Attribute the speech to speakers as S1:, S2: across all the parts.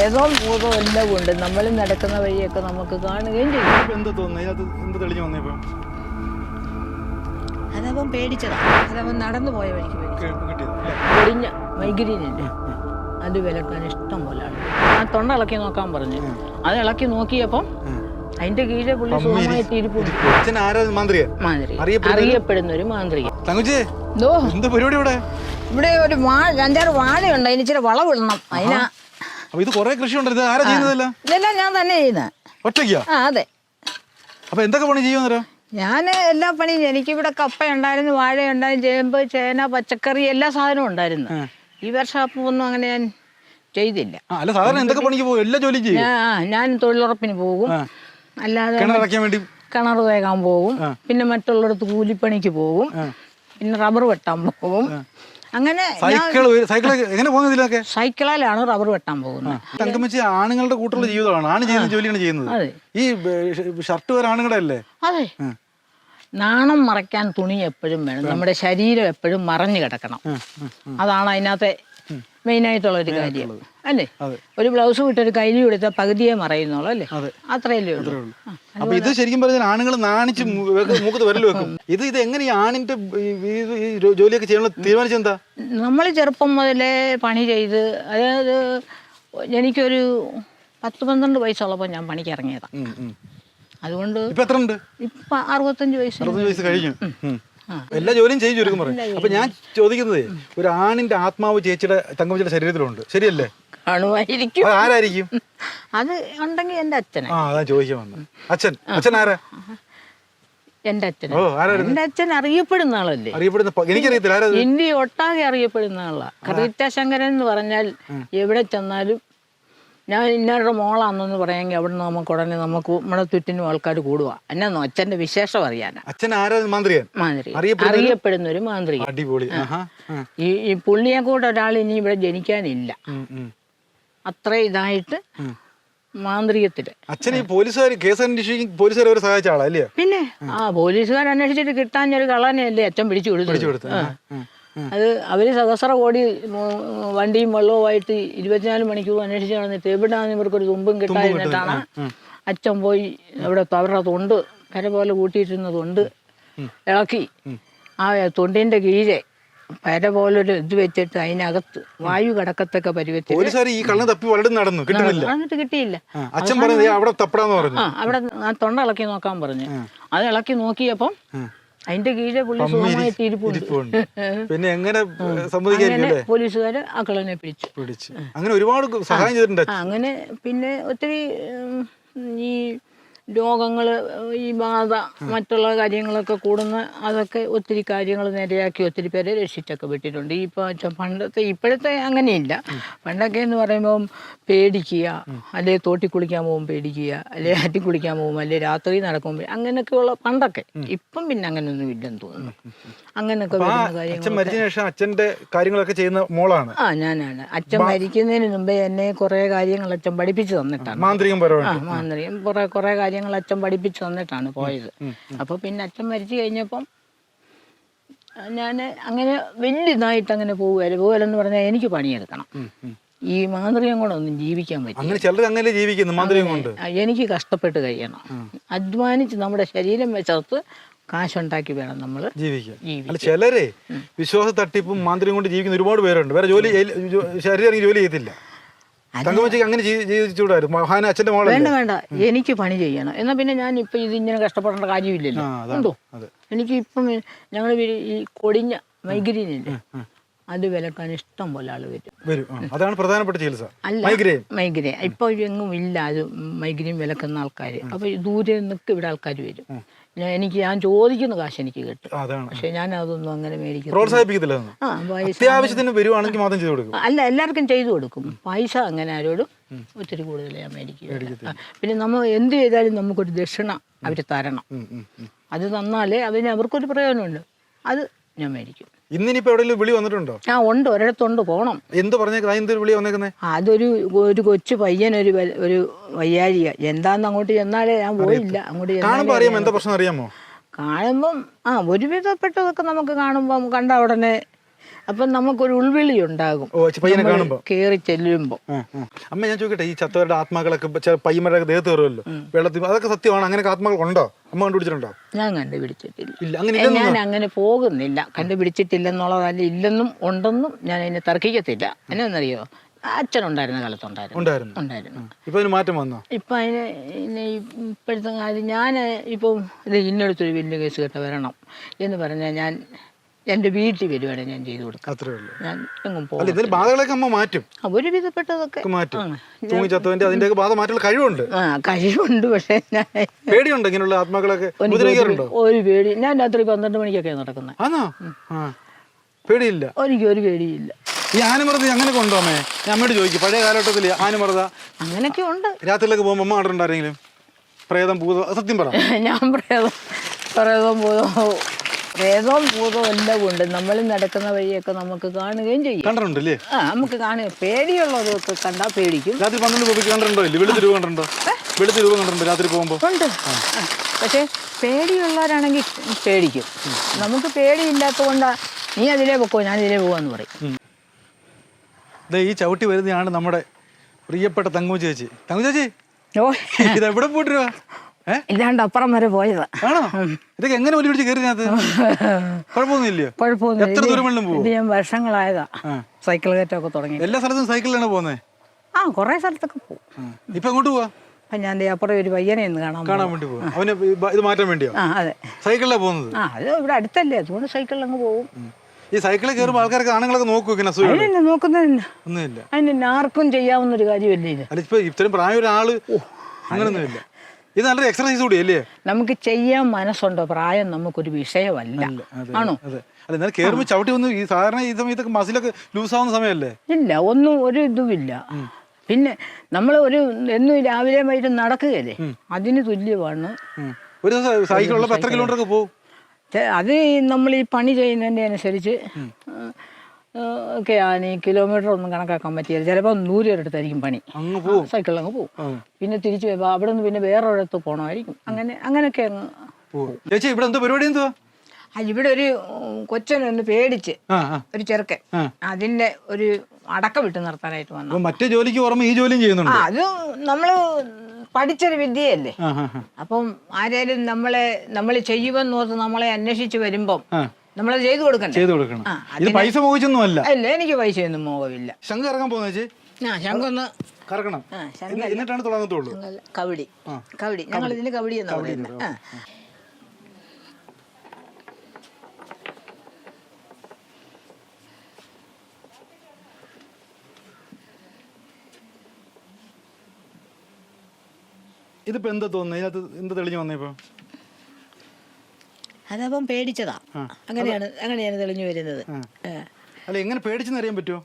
S1: പ്രേതവും ഭൂതവും എല്ലാം ഉണ്ട്. നമ്മൾ നടക്കുന്ന വഴിയൊക്കെ നമുക്ക് കാണുകയും ചെയ്യും.
S2: എന്ത് തോന്നുന്നു? എന്ത് തെളിഞ്ഞു വന്നപ്പോ
S1: അതവൻ പേടിച്ചതാ. അതവൻ നടന്നു പോയ വഴിക്ക്? പൊടിഞ്ഞ മൈഗ്രീനില്ലേ അത് വിലക്കാൻ ഇഷ്ടം പോലെ ആ തൊണ്ട ഇളക്കി നോക്കാൻ പറഞ്ഞു. അത് ഇളക്കി നോക്കിയപ്പം അതിന്റെ കീഴിലെ പുള്ളി സുഖമായിട്ട് ഇരിപ്പുണ്ട്.
S2: മാന്ത്രിക?
S1: മാന്ത്രിക.
S2: അറിയപ്പെടുന്ന-
S1: ഒരു മാന്ത്രിക.
S2: തങ്കുച്ചേ
S1: എന്തോ
S2: എന്താ പരിപാടി ഇവിടെ?
S1: ഇവിടെ ഒരു വാഴ അഞ്ചാറ് വാഴയുണ്ട്. അതിന് ഇച്ചിരി വളവിടണം അതിനാ
S2: അപ്പൊ ഇത് കൊറേ കൃഷി ഉണ്ട് ഇത് ആരാ ചെയ്യുന്നതല്ല?
S1: ഇതെല്ലാം ഞാൻ തന്നെ ചെയ്യുന്ന.
S2: ഒറ്റയ്ക്കാ?
S1: ആ അതെ.
S2: അപ്പൊ എന്തൊക്കെ പണി ചെയ്യുന്ന
S1: ഞാൻ എല്ലാ പണിയും എനിക്കിവിടെ കപ്പ ഉണ്ടായിരുന്നു വാഴ ഉണ്ടായിരുന്നു ചേമ്പ് ചേന പച്ചക്കറി എല്ലാ സാധനവും ഉണ്ടായിരുന്നു. ഈ വർഷം അപ്പം ഒന്നും അങ്ങനെ ഞാൻ ചെയ്തില്ല.
S2: അല്ല സാധാരണ എന്തൊക്കെ പണിക്ക് പോകും? എല്ലാ ജോലി ചെയ്യും?
S1: ഞാൻ തൊഴിലുറപ്പിന് പോകും. അല്ലാതെ കിണർ തേക്കാൻ പോകും. പിന്നെ മറ്റുള്ളിടത്ത് കൂലിപ്പണിക്ക് പോകും. പിന്നെ റബ്ബർ വെട്ടാൻ പോകും. അങ്ങനെ
S2: സൈക്കിൾ സൈക്കിൾ എങ്ങനെ പോകുന്നത് ഇതിലൊക്കെ?
S1: സൈക്കിളിലാണ് റബ്ബർ വെട്ടാൻ പോകുന്നത്.
S2: തങ്കമ്മച്ചി ആണുങ്ങളുടെ കൂട്ടുള്ള ജീവിതമാണ്. ആണ് ചെയ്യുന്ന ജോലിയാണ് ചെയ്യുന്നത്. ഈ ഷർട്ട് വരെ ആണുങ്ങളുടെ അല്ലേ?
S1: അതെ. നാണം മറയ്ക്കാൻ തുണി എപ്പോഴും വേണം. നമ്മുടെ ശരീരം എപ്പോഴും മറഞ്ഞു കിടക്കണം. അതാണ് അതിനകത്തെ മെയിനായിട്ടുള്ള ഒരു കാര്യം. അല്ലേ. ഒരു ബ്ലൗസ് വിട്ടൊരു കൈലി കൊടുത്താൽ പകുതിയെ മറയുന്നുള്ളൂ അല്ലേ?
S2: അതെ.
S1: അത്രയല്ലേ ഉള്ളൂ.
S2: അപ്പൊ ഇത് ശരിക്കും പറഞ്ഞാൽ ആണുങ്ങൾ നാണിച്ച് മൂക്കത്ത് വരൽ വെക്കും. ഇത് ഇത് എങ്ങനെ ഈ ആണിന്റെ ജോലിയൊക്കെ ചെയ്യാനുള്ള തീരുമാനിച്ചെന്താ
S1: നമ്മൾ ചെറുപ്പം മുതലേ പണി ചെയ്ത് അതായത് എനിക്കൊരു പത്ത് പന്ത്രണ്ട് വയസ്സുള്ളപ്പോൾ ഞാൻ പണിക്ക് ഇറങ്ങിയതാണ്. അതുകൊണ്ട്
S2: ഇപ്പൊ എത്ര ഉണ്ട്
S1: ഇപ്പം അറുപത്തഞ്ച് വയസ്സ്
S2: അറുപത്തഞ്ച് വയസ്സ് കഴിഞ്ഞു. എല്ലാ ജോലിയും ചെയ്യും ചുരുക്കം പറയും. അപ്പൊ ഞാൻ ചോദിക്കുന്നത് ഒരു ആണിന്റെ ആത്മാവ് ചേച്ചിയുടെ തങ്കമ്മച്ചിയുടെ ശരീരത്തിലുണ്ട്. ശരിയല്ലേ?
S1: കാണുമായിരിക്കും.
S2: അത് ആരായിരിക്കും?
S1: അത് ഉണ്ടെങ്കിൽ എന്റെ അച്ഛനെ.
S2: ആ അതാ ചോദിക്കാൻ വന്നത് അച്ഛൻ. അച്ഛൻ ആരാ?
S1: എന്റെ അച്ഛനെ.
S2: ഓ ആരായിരുന്നു?
S1: എന്റെ അച്ഛൻ അറിയപ്പെടുന്ന ആളല്ലേ?
S2: അറിയപ്പെടുന്ന പ- എനിക്കറിയത്തില്ല. ആരാ അത്?
S1: ഇന്ത്യ ഒട്ടാകെ അറിയപ്പെടുന്ന ആളാ. കറിറ്റാശങ്കരൻ എന്ന് പറഞ്ഞാൽ എവിടെ ചെന്നാലും ഞാൻ ഇന്നവരുടെ മോളാണെന്ന് പറയാമെങ്കിൽ അവിടെ നിന്ന് നമുക്ക് ഉടനെ നമുക്ക് നമ്മുടെ ചുറ്റിനും ആൾക്കാർ കൂടുക എന്നാന്ന് അച്ഛന്റെ വിശേഷം അറിയാനാ.
S2: അച്ഛൻ മാന്ത്രികൻ
S1: മാന്ത്രിക
S2: അറിയപ്പെടുന്ന ഒരു-
S1: അറിയപ്പെടുന്ന
S2: അടിപൊളി.
S1: ഈ ഈ പുള്ളിയെ കൂടെ ഒരാൾ ഇനി ഇവിടെ ജനിക്കാനില്ല. അത്ര ഇതായിട്ട് മാന്ത്രികത്തിൽ.
S2: അച്ഛൻ ഈ പോലീസുകാർ കേസ് അന്വേഷിക്കും പോലീസുകാർ അവരെ സഹായിച്ച
S1: പിന്നെ? ആ പോലീസുകാർ അന്വേഷിച്ചിട്ട് കിട്ടാൻ ഒരു കള്ളനെയല്ലേ അച്ഛൻ പിടിച്ചു കൊടുത്തു. അത് അവർ സഹസ്ര കോടി വണ്ടിയും വെള്ളവുമായിട്ട് ഇരുപത്തിനാല് മണിക്കൂർ അന്വേഷിച്ച് നടന്നിട്ട് എവിടെയാണ് ഇവർക്കൊരു തുമ്പും കിട്ടാതിരുന്നിട്ടാണ് അച്ഛൻ പോയി അവിടെ അവരുടെ തൊണ്ട് കര പോലെ കൂട്ടിയിട്ടിരുന്ന തൊണ്ട് ഇളക്കി. ആ തൊണ്ടിന്റെ കീഴെ പര പോലൊരു ഇത് വെച്ചിട്ട് അതിനകത്ത് വായു കടക്കത്തൊക്കെ പരിവെച്ച്
S2: ഈ തപ്പി നടന്നു.
S1: എന്നിട്ട് കിട്ടിയില്ല.
S2: അച്ഛൻ പറഞ്ഞത് അവിടെ തപ്പടാന്ന് പറഞ്ഞു.
S1: അവിടെ ആ തൊണ്ട ഇളക്കി നോക്കാൻ പറഞ്ഞു. അത് ഇളക്കി നോക്കിയപ്പം അതിന്റെ കീഴെ പുള്ളി സുഖമായിട്ട് ഇരിപ്പുണ്ട്.
S2: പിന്നെ എങ്ങനെ
S1: പോലീസുകാര് അക്കളനെ പിടിച്ചു. പിടിച്ചു.
S2: പിടിച്ച് അങ്ങനെ ഒരുപാട് സഹായം ചെയ്തിട്ടുണ്ട്.
S1: അങ്ങനെ പിന്നെ ഒത്തിരി ഈ രോഗങ്ങൾ ഈ ബാധ മറ്റുള്ള കാര്യങ്ങളൊക്കെ കൂടുന്ന അതൊക്കെ ഒത്തിരി കാര്യങ്ങൾ നേരെയാക്കി ഒത്തിരി പേരെ രക്ഷിച്ചൊക്കെ വിട്ടിട്ടുണ്ട്. ഈ ഇപ്പോൾ പണ്ടത്തെ ഇപ്പോഴത്തെ അങ്ങനെയില്ല. പണ്ടൊക്കെ എന്ന് പറയുമ്പോൾ പേടിക്കുക അല്ലെ തോട്ടി കുളിക്കാൻ പോകും പേടിക്കുക അല്ലെ ആറ്റി കുളിക്കാൻ പോകും അല്ലെ രാത്രി നടക്കുമ്പോൾ അങ്ങനെയൊക്കെയുള്ള പണ്ടൊക്കെ. ഇപ്പം പിന്നെ അങ്ങനെയൊന്നും ഇല്ലെന്ന് തോന്നുന്നു. അങ്ങനെയൊക്കെ
S2: അച്ഛന്റെ കാര്യങ്ങളൊക്കെ ചെയ്യുന്ന മോളാണ്.
S1: ആ ഞാനാണ്. അച്ഛൻ മരിക്കുന്നതിന് മുമ്പേ എന്നെ കുറേ കാര്യങ്ങൾ അച്ഛൻ പഠിപ്പിച്ചു തന്നിട്ടാണ്.
S2: മാന്ത്രികം
S1: മാന്ത്രികം. കുറെ കുറെ കാര്യങ്ങൾ അച്ഛൻ പഠിപ്പിച്ചു തന്നിട്ടാണ് പോയത്. അപ്പൊ പിന്നെ അച്ഛൻ മരിച്ചു കഴിഞ്ഞപ്പം ഞാൻ അങ്ങനെ വലിയ ഇതായിട്ട് അങ്ങനെ പോകുകയല്ല എന്ന് പറഞ്ഞാൽ എനിക്ക് പണിയെടുക്കണം. ഈ മാന്ത്രികം കൊണ്ടൊന്നും ജീവിക്കാൻ പറ്റില്ല.
S2: അങ്ങനെ ചിലർ അങ്ങനെ ജീവിക്കുന്നു മാന്ത്രികം കൊണ്ട്.
S1: എനിക്ക് കഷ്ടപ്പെട്ട് കഴിയണം. അധ്വാനിച്ച് നമ്മുടെ ശരീരം വെച്ചത് കാശുണ്ടാക്കി വേണം നമ്മൾ
S2: ജീവിക്കാൻ. ചിലരെ വിശ്വാസ തട്ടിപ്പും മാന്ത്രികം കൊണ്ട് ജീവിക്കുന്ന ഒരുപാട് പേരുണ്ട്. വേറെ ജോലി ശരീരം ജോലി ചെയ്യത്തില്ല. തങ്കമ്മച്ചിക്ക് അങ്ങനെ ജീവിച്ചുകൂടായിരുന്നു മഹാന അച്ഛന്റെ
S1: വേണ്ട വേണ്ട. എനിക്ക് പണി ചെയ്യണം. എന്നാ പിന്നെ ഞാൻ ഇപ്പൊ ഇത് ഇങ്ങനെ കഷ്ടപ്പെടേണ്ട കാര്യമില്ലല്ലോ.
S2: അതെ.
S1: എനിക്ക് ഇപ്പം ഞങ്ങൾ ഈ കൊടിഞ്ഞ മൈഗ്രീൻ ഇല്ലേ അത് വിലക്കാൻ ഇഷ്ടം പോലെ ആൾ വരും.
S2: അതാണ് പ്രധാനപ്പെട്ട ചികിത്സ. മൈഗ്രെയിൻ
S1: മൈഗ്രെയിൻ എങ്ങും ഇല്ല. അത് മൈഗ്രെയിൻ വിലക്കുന്ന ആൾക്കാർ അപ്പൊ ദൂരെ നിന്നൊക്കെ ഇവിടെ ആൾക്കാർ വരും. ഞാൻ എനിക്ക് ഞാൻ ചോദിക്കുന്ന കാശ് എനിക്ക് കിട്ടും.
S2: അതാണ്.
S1: പക്ഷെ ഞാൻ അതൊന്നും അങ്ങനെ മേടിക്കും
S2: പ്രോത്സാഹിപ്പിക്കത്തില്ല അതൊന്നും.
S1: ആ പൈസ
S2: അത്യാവശ്യത്തിന് വരുവാണെങ്കിൽ മാത്രം ചെയ്തു കൊടുക്കും.
S1: അല്ല എല്ലാവർക്കും ചെയ്തു കൊടുക്കും. പൈസ അങ്ങനെ ആരോടും ഒത്തിരി കൂടുതൽ ഞാൻ മേടിക്കും പിന്നെ നമ്മൾ എന്ത് ചെയ്താലും നമുക്കൊരു ദക്ഷിണ അവർ തരണം.
S2: ഉം, ഉം, ഉം.
S1: അത് തന്നാലേ അതിന് അവർക്കൊരു പ്രയോജനമുണ്ട്. അത് ഞാൻ മേടിക്കും.
S2: ഇന്നിനിപ്പോ എവിടെയെങ്കിലും വിളി വന്നിട്ടുണ്ടോ?
S1: ആ ഉണ്ട്. ഒരിടത്തുണ്ട്. പോണം.
S2: എന്ത് പറഞ്ഞേക്കുന്നത് എന്തൊരു വിളി വന്നേക്കുന്നേ.
S1: അതൊരു ഒരു കൊച്ചു പയ്യൻ ഒരു വ- ഒരു വയ്യാഴിക. എന്താന്ന് അങ്ങോട്ട് ചെന്നാലേ ഞാൻ പോയില്ല. അങ്ങോട്ട് ചെന്നാലേ
S2: കാണുമ്പോ അറിയാമോ? എന്താ പ്രശ്നം അറിയാമോ?
S1: കാണുമ്പം ആ ഒരുവിധപ്പെട്ടതൊക്കെ നമുക്ക് കാണുമ്പം കണ്ട ഉടനെ അപ്പം നമുക്കൊരു ഉൾവിളി ഉണ്ടാകും. കയറി ചെല്ലുമ്പോൾ.
S2: അമ്മ ഞാൻ ചോദിക്കട്ടെ ഈ ചത്തവരുടെ ആത്മാക്കളൊക്കെ പയ്യന്മാരുടെ ദേഹത്ത് കയറുമല്ലോ? വെള്ളത്തിൽ അതൊക്കെ സത്യമാണ്? അങ്ങനെ ആത്മാക്കൾ ഉണ്ടോ? അമ്മ കണ്ടുപിടിച്ചിട്ടുണ്ടോ?
S1: ഞാൻ കണ്ടുപിടിച്ചിട്ടില്ല. ഞാൻ അങ്ങനെ പോകുന്നില്ല. കണ്ടുപിടിച്ചിട്ടില്ലെന്നുള്ളതല്ല ഇല്ലെന്നും ഉണ്ടെന്നും ഞാൻ അതിനെ തർക്കിക്കത്തില്ല. എന്നാന്നറിയോ? അച്ഛനുണ്ടായിരുന്ന കാലത്തുണ്ടായിരുന്നു.
S2: ഉണ്ടായിരുന്നു.
S1: ഉണ്ടായിരുന്നു.
S2: ഇപ്പൊ അതിന് മാറ്റം വന്നോ?
S1: ഇപ്പൊ അതിന് ഇപ്പോഴത്തെ കാര്യം ഞാൻ ഇപ്പം ഇത് ഇന്നടുത്തൊരു വലിയ കേസ് കേട്ട വരണം എന്ന് പറഞ്ഞാൽ ഞാൻ എന്റെ വീട്ടിൽ വരുവാണെങ്കിൽ ഞാൻ ചെയ്തു കൊടുക്കാം.
S2: അത്രേ ഉള്ളൂ.
S1: ഞാൻ എങ്ങും
S2: അല്ല
S1: പോകും
S2: ഇതിൽ ബാധകളൊക്കെ അമ്മ മാറ്റും.
S1: ഒരുവിധപ്പെട്ടതൊക്കെ.
S2: ഒക്കെ മാറ്റും.
S1: ആ.
S2: തൂങ്ങി ചത്തവന്റെ അതിന്റെയൊക്കെ ബാധ മാറ്റുള്ള കഴിവുണ്ട്.
S1: ആ കഴിവുണ്ട് പക്ഷേ ഞാൻ
S2: പേടിയുണ്ട് ഇങ്ങനെയുള്ള ആത്മാക്കളൊക്കെ?
S1: എനിക്ക്
S2: ഉപദ്രവിക്കാറുണ്ടോ?
S1: ഒരു- ഒരു പേടി ഞാൻ രാത്രി പന്ത്രണ്ട് മണിക്കൊക്കെ നടക്കുന്നത്
S2: ആണോ? ആ പേടിയില്ല.
S1: എനിക്ക് ഒരു പേടിയില്ല.
S2: ഈ ആനമൃത അങ്ങനെ ഉണ്ടോ അമ്മേ? ഞാൻ അമ്മയോട് ചോദിക്കും പഴയ കാലഘട്ടത്തിൽ ആനമൃത?
S1: അങ്ങനെയൊക്കെ ഉണ്ട്.
S2: രാത്രിയിലൊക്കെ പോകുമ്പോൾ അമ്മ കണ്ടിട്ടുണ്ടാരെങ്കിലും പ്രേതം ഭൂതം സത്യം പറ.
S1: ഞാൻ പ്രേതം പ്രേതം ഭൂതവും പ്രേതവും ഭൂതവും എല്ലാം ഉണ്ട്. നമ്മൾ നടക്കുന്ന വഴിയൊക്കെ നമുക്ക് കാണുകയും ചെയ്യും.
S2: കണ്ടിട്ടുണ്ടല്ലേ?
S1: ആ നമുക്ക് കാണുക. പേടിയുള്ളതൊക്കെ കണ്ടാ പേടിക്കും.
S2: രാത്രി പന്ത്രണ്ട് രൂപയ്ക്ക് കണ്ടിട്ടുണ്ടോ ഇല്ല? വെളുത്ത് രൂപ കണ്ടിട്ടുണ്ടോ? വെളുത്ത് രൂപ കണ്ടിട്ടുണ്ടോ രാത്രി പോകുമ്പോൾ
S1: ഉണ്ട്. പക്ഷേ പേടിയുള്ളവരാണെങ്കിൽ പേടിക്കും. നമുക്ക് പേടിയില്ലാത്ത കൊണ്ടാ നീ അതിലേ പോക്കോ ഞാൻ ഇതിലേ പോവാന്ന് പറയും.
S2: ഈ ചവിട്ടി വരുന്നതാണ് നമ്മുടെ പ്രിയപ്പെട്ട തങ്ങു ചേച്ചി. തങ്ങു ചേച്ചി?
S1: ഓ.
S2: ഇത് എവിടെ പോയിട്ടിരുവാ ഏ
S1: ഇല്ലാണ്ട് അപ്പുറം വരെ പോയതാ.
S2: ആണോ? ഇതൊക്കെ എങ്ങനെ ഒലി പിടിച്ച് കയറിനകത്ത് കുഴപ്പമൊന്നുമില്ലയോ?
S1: കുഴപ്പമൊന്നുമില്ല.
S2: എത്ര ദൂരം പോകും
S1: ഞാൻ വർഷങ്ങളായതാ. സൈക്കിൾ കയറ്റമൊക്കെ തുടങ്ങി.
S2: എല്ലാ സ്ഥലത്തും സൈക്കിളിലാണ് പോകുന്നത്
S1: ആ കുറേ സ്ഥലത്തൊക്കെ പോകും.
S2: ഇപ്പൊ എങ്ങോട്ട് പോവാ?
S1: ഞാൻ അപ്പുറം ഒരു പയ്യനെ ഒന്ന് കാണാൻ
S2: കാണാൻ വേണ്ടി പോകും അവന് ഇത് മാറ്റാൻ വേണ്ടിയോ?
S1: ആ അതെ.
S2: സൈക്കിളിലാണ് പോകുന്നത്?
S1: ആ അത് ഇവിടെ അടുത്തല്ലേ. അതുകൊണ്ട് സൈക്കിളിൽ അങ്ങ് പോകും.
S2: ഈ സൈക്കിളിൽ കയറുമ്പോൾ ആൾക്കാർക്ക് ആണുങ്ങളൊക്കെ നോക്കും ഇങ്ങനെ അസുഖം
S1: നോക്കുന്നതിന്
S2: ഒന്നുമില്ല.
S1: അതിന് ആർക്കും ചെയ്യാവുന്ന ഒരു കാര്യമല്ലേ ഇത്?
S2: ഇപ്പൊ ഇത്രയും പ്രായം ഒരാൾ അങ്ങനൊന്നുമില്ല. ഇത് നല്ലൊരു എക്സർസൈസ് കൂടി അല്ലേ
S1: നമുക്ക് ചെയ്യാൻ മനസ്സുണ്ടോ? പ്രായം നമുക്കൊരു വിഷയമല്ല. ആണോ?
S2: അല്ല എന്നാൽ കയറുമ്പോൾ ചവിട്ടി ഒന്ന് ഈ സാധാരണ ഈ സമയത്തൊക്കെ മസിലൊക്കെ ലൂസ് ആവുന്ന സമയമല്ലേ
S1: ഇല്ല ഒന്നും ഒരു ഇതുമില്ല. പിന്നെ നമ്മൾ ഒരു എന്നും രാവിലെ വൈകിട്ട് നടക്കുകയല്ലേ? അതിന് തുല്യമാണ്.
S2: ഒരു സൈക്കിൾ ഉള്ളപ്പോൾ എത്ര കിലോമീറ്റർ പോകും
S1: അത് നമ്മൾ ഈ പണി ചെയ്യുന്നതിന്റെ അനുസരിച്ച് ഒക്കെയാണ് ഈ കിലോമീറ്റർ ഒന്നും കണക്കാക്കാൻ പറ്റിയത് ചിലപ്പോൾ നൂറിനടുത്തായിരിക്കും പണി. സൈക്കിളിൽ അങ്ങ് പോകും. പിന്നെ തിരിച്ചു വരുമ്പോൾ അവിടെ നിന്ന് പിന്നെ വേറൊരിടത്ത് പോകണമായിരിക്കും അങ്ങനെ അങ്ങനെയൊക്കെ അങ്ങ്
S2: ചേച്ചി ഇവിടെ എന്തോ പരിപാടി? എന്തുവാ?
S1: ഇവിടെ ഒരു കൊച്ചനൊന്ന് പേടിച്ച് ഒരു ചെറുക്കൻ. അതിന്റെ ഒരു അടക്ക വിട്ട് നിർത്താനായിട്ട് വന്നു.
S2: മറ്റേ ജോലിക്ക് ഈ ജോലിയും ചെയ്യുന്നുണ്ട്.
S1: അത് നമ്മൾ പഠിച്ചൊരു വിദ്യയല്ലേ. അപ്പം ആരേലും നമ്മളെ നമ്മൾ ചെയ്യുമെന്ന് ഓർത്ത് നമ്മളെ അന്വേഷിച്ചു വരുമ്പം
S2: ആ
S1: നമ്മളത് ചെയ്തു കൊടുക്കണം
S2: ചെയ്തു കൊടുക്കണം.
S1: ആ,
S2: ഇത് പൈസ മോഹിച്ചൊന്നും അല്ല
S1: അല്ല എനിക്ക് പൈസയൊന്നും മോഹമില്ല
S2: ശംഖ് ഇറങ്ങാൻ പോകുന്ന ചേച്ചി?
S1: ആ ശങ്കൊന്ന്
S2: കറക്കണം
S1: ആ
S2: എന്നി- എന്നിട്ടാണ് തുടങ്ങത്തുള്ളൂ
S1: കവടി
S2: ആ.
S1: കവടി ഞങ്ങൾ ഇതിന് കവടി എന്നാ പറയുന്നത്. ആ.
S2: ഇതിപ്പോ എന്താ തോന്നുന്നത് ഇതിനകത്ത് എന്താ തെളിഞ്ഞു വന്നേ ഇപ്പൊ?
S1: അതപ്പം പേടിച്ചതാ. അങ്ങനെയാണ് അങ്ങനെയാണ് തെളിഞ്ഞു വരുന്നത്.
S2: അല്ല എങ്ങനെ പേടിച്ചെന്ന് അറിയാൻ പറ്റുമോ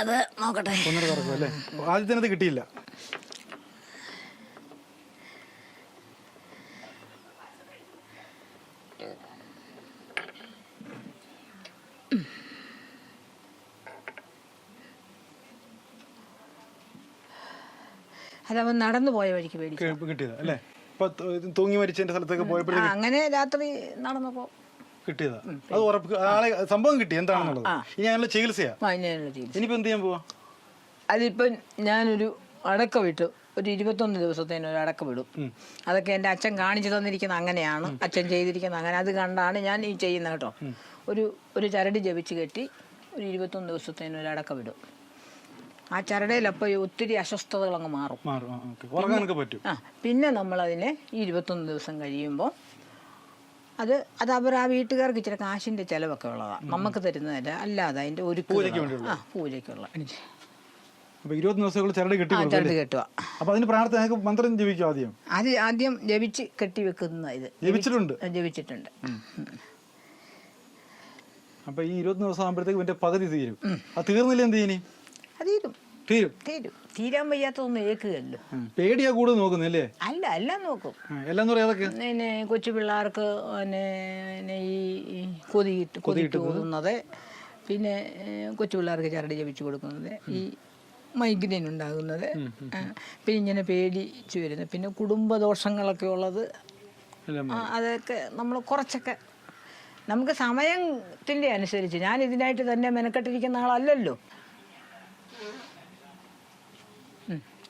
S1: അത് നോക്കട്ടെ.
S2: ഒന്നര അല്ലേ? ആദ്യത്തിനത് കിട്ടിയില്ല.
S1: അതവൻ നടന്നു പോയ വഴിക്ക് പേടിച്ചു
S2: കിട്ടിയതാ അല്ലേ? ഇപ്പൊ തൂങ്ങി മരിച്ചതിന്റെ സ്ഥലത്തൊക്കെ പോയപ്പോഴും
S1: അങ്ങനെ രാത്രി നടന്നപ്പോ
S2: കിട്ടിയതാ. അത് ഉറപ്പ് ആളെ സംഭവം കിട്ടി. എന്താണെന്നുള്ളത്? ഇനി അതിനുള്ള ചികിത്സയാ? ഇനിയിപ്പോ എന്ത് ചെയ്യാൻ പോവാ?
S1: അതിപ്പം ഞാനൊരു അടക്ക വിട്ടു. ഒരു ഇരുപത്തൊന്ന് ദിവസത്തേന് ഒരു അടക്ക വിടും. അതൊക്കെ എന്റെ അച്ഛൻ കാണിച്ചു തന്നിരിക്കുന്ന അങ്ങനെയാണ്. അച്ഛൻ ചെയ്തിരിക്കുന്ന അങ്ങനെ. അത് കണ്ടാണ് ഞാൻ ഈ ചെയ്യുന്നത് കേട്ടോ. ഒരു ഒരു ചരടി ജപിച്ച് കെട്ടി ഒരു ഇരുപത്തൊന്ന് ദിവസത്തേന് ഒരു അടക്ക വിടും. ആ ചരടയിലപ്പോൾ ഒത്തിരി അസ്വസ്ഥതകൾ അങ്ങ് മാറും.
S2: മാറും പറ്റും.
S1: ആ പിന്നെ നമ്മളതിനെ ഈ ഇരുപത്തൊന്ന് ദിവസം കഴിയുമ്പോൾ അത് അത് അവർ ആ വീട്ടുകാർക്ക് ഇച്ചിരി കാശിന്റെ ചിലവൊക്കെ ഉള്ളതാണ് നമുക്ക് തരുന്നതല്ല അല്ലാതെ അതിന്റെ ഒരു ആ പൂജയ്ക്കുള്ള
S2: മന്ത്രം ജപിക്കും ആദ്യം?
S1: അത് ആദ്യം ജപിച്ച് കെട്ടി വെക്കുന്ന ഇത്.
S2: ജപിച്ചിട്ടുണ്ട്?
S1: ജപിച്ചിട്ടുണ്ട്.
S2: അപ്പൊ ഈ ഇരുപത്തി ദിവസം ആകുമ്പോഴത്തേക്ക് പകുതി തീരും. അത് തീർന്നില്ല എന്ത് ചെയ്യനി?
S1: അത് തീരും.
S2: തീരും.
S1: തീരും. തീരാൻ വയ്യാത്തതൊന്നും ഏക്കുകയല്ലോ
S2: പേടിയാ കൂടുതൽ നോക്കുന്നല്ലേ
S1: അല്ല? എല്ലാം നോക്കും.
S2: എല്ലാം എന്ന് പറയാ അതൊക്കെ?
S1: പിന്നെ കൊച്ചു പിള്ളേർക്ക് പിന്നെ ഈ കൊതിയിട്ട് കൊതിയിട്ട് ഊതുന്നത് പിന്നെ കൊച്ചു പിള്ളേർക്ക് ചരട് ജപിച്ചു കൊടുക്കുന്നത്. ഈ മൈഗ്രെയിൻ ഉണ്ടാകുന്നത്. പിന്നെ ഇങ്ങനെ പേടിച്ചു വരുന്നത്. പിന്നെ കുടുംബദോഷങ്ങളൊക്കെ ഉള്ളത്. അതൊക്കെ നമ്മൾ കുറച്ചൊക്കെ നമുക്ക് സമയത്തിന്റെ അനുസരിച്ച്. ഞാൻ ഇതിനായിട്ട് തന്നെ മെനക്കെട്ടിരിക്കുന്ന ആളല്ലല്ലോ.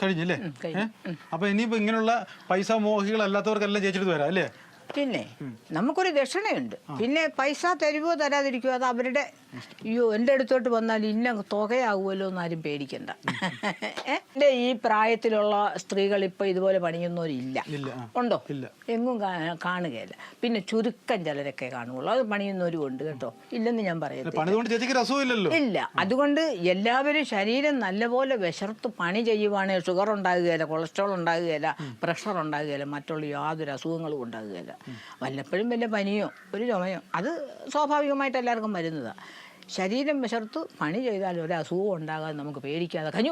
S2: കഴിഞ്ഞല്ലേ? അപ്പൊ ഇനിയിപ്പോ ഇങ്ങനെയുള്ള പൈസ മോഹികളല്ലാത്തവർക്കെല്ലാം ജയിച്ചിട്ട് വരാം അല്ലേ?
S1: പിന്നെ നമുക്കൊരു ദക്ഷിണയുണ്ട്. പിന്നെ പൈസ തരുവോ തരാതിരിക്കുവോ അത് അവരുടെ അയ്യോ എന്റെ അടുത്തോട്ട് വന്നാൽ ഇന്ന തുകയാകുമല്ലോ എന്ന് ആരും പേടിക്കണ്ട? എന്റെ ഈ പ്രായത്തിലുള്ള സ്ത്രീകൾ ഇപ്പൊ ഇതുപോലെ പണിയുന്നവരില്ല. ഉണ്ടോ?
S2: ഇല്ല.
S1: എങ്ങും കാണുകയില്ല. പിന്നെ ചുരുക്കം ചിലരൊക്കെ കാണുള്ളൂ അത് പണിയുന്നവരും ഉണ്ട് കേട്ടോ. ഇല്ലെന്ന് ഞാൻ പറയത്തില്ല. ഇല്ല. അതുകൊണ്ട് എല്ലാവരും ശരീരം നല്ലപോലെ വിശർത്ത് പണി ചെയ്യുവാണെങ്കിൽ ഷുഗർ ഉണ്ടാകുകയില്ല കൊളസ്ട്രോൾ ഉണ്ടാകുകയില്ല പ്രഷർ ഉണ്ടാകുകയില്ല മറ്റുള്ള യാതൊരു അസുഖങ്ങളും ഉണ്ടാകുകയില്ല. വല്ലപ്പോഴും വല്ല പനിയോ ഒരു ചുമയോ അത് സ്വാഭാവികമായിട്ട് എല്ലാവർക്കും വരുന്നതാണ് ശരീരം വിശർത്ത് പണി ചെയ്താൽ ഒരു അസുഖം ഉണ്ടാകാതെ നമുക്ക് പേടിക്കാതെ കഞ്ഞി